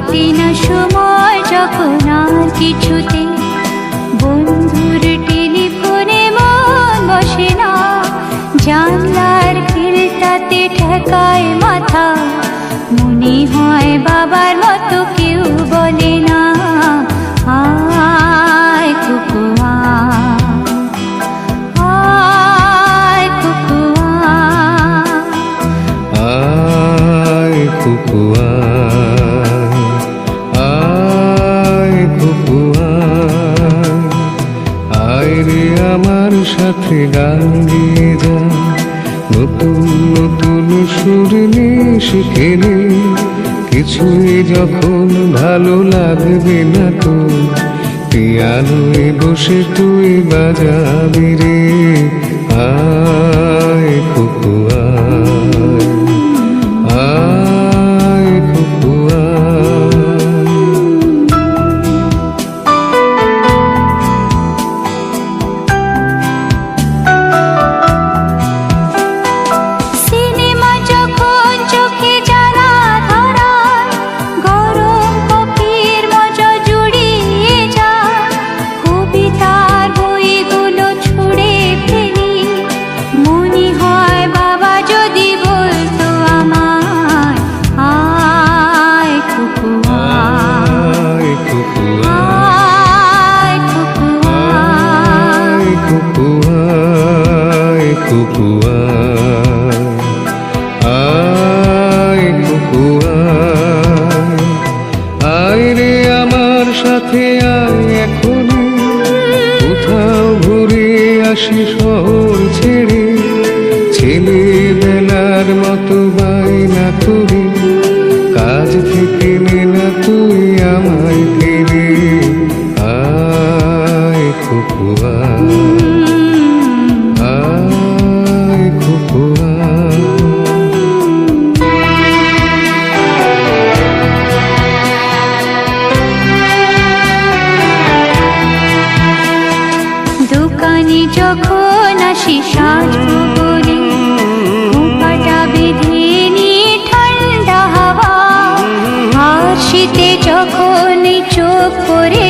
কাটে না সময় যখন আর কিছুতে সাথে গান গিয়ে নতুন নতুন সুর নিয়ে কিছুই যখন ভালো লাগবে না তো, পিয়ানোয় বসে তুই বাজাবি রে। আয় কুকুয়া। আয় কুকুয়া। আয় রে আমার সাথে আয় এখনই। কোথাও ঘুরে আসি শহর ছেড়ে। ছেলেবেলার মতো বাইনা করি। কাজ থেকে না তুই যখন আসি সাজবো বলে বিধিনি বেঁধে ঠান্ডা হাওয়া আর শীতে যখন চোখ পড়ে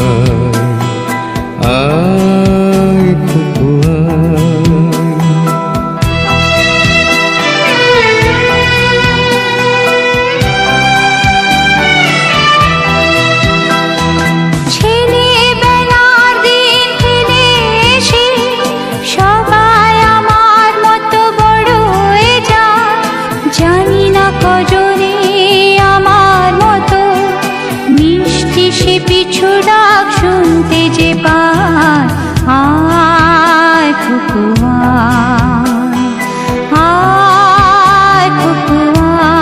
পিছু ডাক শুনতে যে পায় আয় কুকুয়া আয় কুকুয়া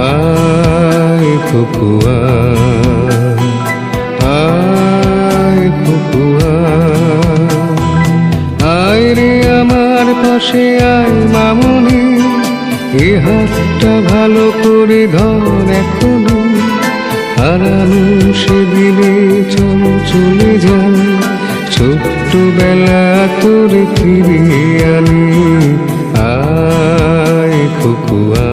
আয় কুকুয়া আয় কুকুয়া আয় রে আমার পাশে আয় মামুনি, এ হাতটা ভালো করে ধর এখনও। হারানো সেদিনে চল চলে যায়। ছোট্টবেলা তোর ফিরিয়ে আনি। আয় কুকুয়া